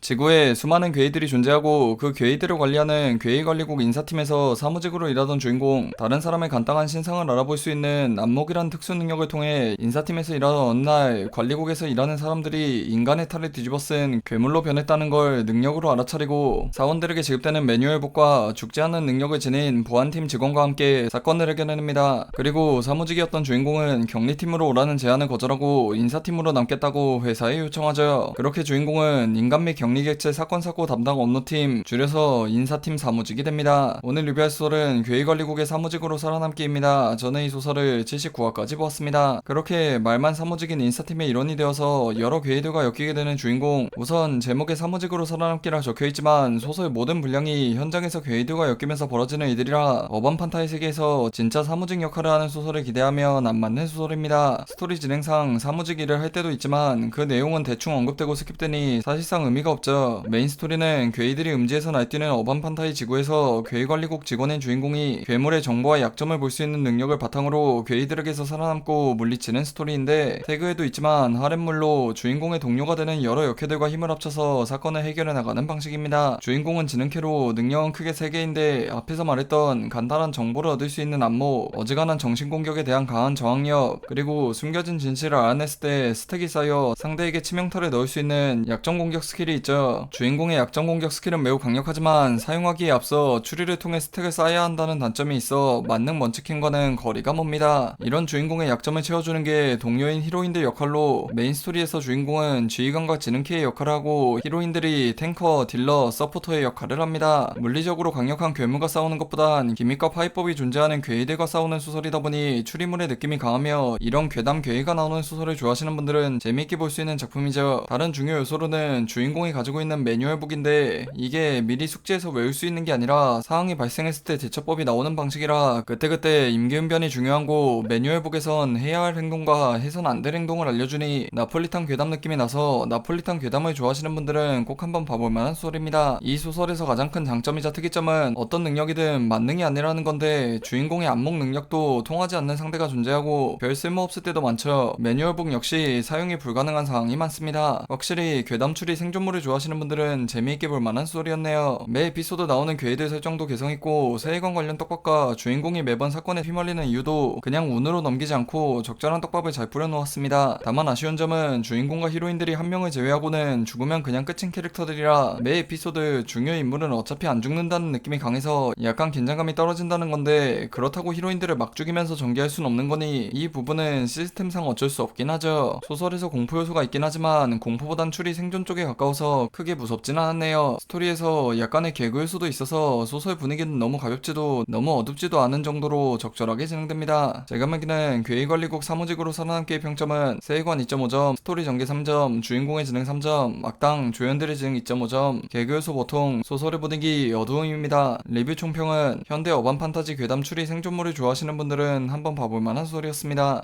지구에 수많은 괴이들이 존재하고 그 괴이들을 관리하는 괴이관리국 인사팀에서 사무직으로 일하던 주인공 다른 사람의 간단한 신상을 알아볼 수 있는 안목이란 특수 능력을 통해 인사팀에서 일하던 어느 날 관리국에서 일하는 사람들이 인간의 탈을 뒤집어 쓴 괴물로 변했다는 걸 능력으로 알아차리고 사원들에게 지급되는 매뉴얼북과 죽지 않는 능력을 지닌 보안팀 직원과 함께 사건을 해결해냅니다. 그리고 사무직이었던 주인공은 격리팀으로 오라는 제안을 거절하고 인사팀으로 남겠다고 회사에 요청하죠. 그렇게 주인공은 인간 및 격리객체 사건 사고 담당 업무팀 줄여서 인사팀 사무직이 됩니다. 오늘 리뷰할 소설은 괴이관리국의 사무직으로 살아남기입니다. 저는 이 소설을 79화까지 보았습니다. 그렇게 말만 사무직인 인사팀의 일원이 되어서 여러 괴이들과 엮이게 되는 주인공 우선 제목에 사무직으로 살아남기라 적혀있지만 소설 모든 분량이 현장에서 괴이들과 엮이면서 벌어지는 일들이라 어반 판타의 세계에서 진짜 사무직 역할을 하는 소설을 기대하면 안 맞는 소설입니다. 스토리 진행상 사무직 일을 할 때도 있지만 그 내용은 대충 언급되고 스킵되니 사실상 의미가 없 죠. 메인 스토리는 괴이들이 음지에서 날뛰는 어반 판타이 지구에서 괴이관리국 직원인 주인공이 괴물의 정보와 약점을 볼 수 있는 능력을 바탕으로 괴이들에게서 살아남고 물리치는 스토리인데 태그에도 있지만 하렘물로 주인공의 동료가 되는 여러 역해들과 힘을 합쳐서 사건을 해결해 나가는 방식입니다. 주인공은 지능캐로 능력은 크게 3개인데 앞에서 말했던 간단한 정보를 얻을 수 있는 안목, 어지간한 정신공격에 대한 강한 저항력, 그리고 숨겨진 진실을 알아냈을 때 스택이 쌓여 상대에게 치명타를 넣을 수 있는 약점 공격 스킬이 있죠. 주인공의 약점 공격 스킬은 매우 강력하지만 사용하기에 앞서 추리를 통해 스택을 쌓아야 한다는 단점이 있어 만능 먼치킨과는 거리가 멉니다. 이런 주인공의 약점을 채워주는 게 동료인 히로인들 역할로 메인 스토리에서 주인공은 지휘관과 지능캐의 역할을 하고 히로인들이 탱커, 딜러, 서포터의 역할을 합니다. 물리적으로 강력한 괴물과 싸우는 것보단 기믹과 파이법이 존재하는 괴이들과 싸우는 소설이다 보니 추리물의 느낌이 강하며 이런 괴담 괴이가 나오는 소설을 좋아하시는 분들은 재미있게 볼 수 있는 작품이죠. 다른 중요 요소로는 주인공이 가지고 있는 매뉴얼북인데 이게 미리 숙제에서 외울 수 있는 게 아니라 상황이 발생했을 때 대처법이 나오는 방식이라 그때그때 임기응변이 중요한 고 매뉴얼북에선 해야 할 행동과 해선 안 될 행동을 알려주니 나폴리탄 괴담 느낌이 나서 나폴리탄 괴담을 좋아하시는 분들은 꼭 한번 봐볼 만한 소설입니다. 이 소설에서 가장 큰 장점이자 특이점은 어떤 능력이든 만능이 아니라는 건데 주인공의 안목 능력도 통하지 않는 상대가 존재하고 별 쓸모없을 때도 많죠. 매뉴얼북 역시 사용이 불가능한 상황이 많습니다. 확실히 괴담 추리 생존물을 좋아 하시는 분들은 재미있게 볼 만한 소설이었네요. 매 에피소드 나오는 괴이들 설정도 개성있고 세계관 관련 떡밥과 주인공이 매번 사건에 휘말리는 이유도 그냥 운으로 넘기지 않고 적절한 떡밥을 잘 뿌려놓았습니다. 다만 아쉬운 점은 주인공과 히로인들이 한 명을 제외하고는 죽으면 그냥 끝인 캐릭터들이라 매 에피소드 중요 인물은 어차피 안 죽는다는 느낌이 강해서 약간 긴장감이 떨어진다는 건데 그렇다고 히로인들을 막 죽이면서 전개할 순 없는 거니 이 부분은 시스템상 어쩔 수 없긴 하죠. 소설에서 공포 요소가 있긴 하지만 공포보단 추리 생존 쪽에 가까워서 크게 무섭진 않았네요. 스토리에서 약간의 개그 요소도 있어서 소설 분위기는 너무 가볍지도 너무 어둡지도 않은 정도로 적절하게 진행됩니다. 제가 매기는 괴이관리국 사무직으로 살아남기의 평점은 세계관 2.5점, 스토리 전개 3점, 주인공의 진행 3점, 악당 조연들의 진행 2.5점, 개그 요소 보통, 소설의 분위기 어두움입니다. 리뷰 총평은 현대 어반 판타지 괴담 추리 생존물을 좋아하시는 분들은 한번 봐볼 만한 소설이었습니다.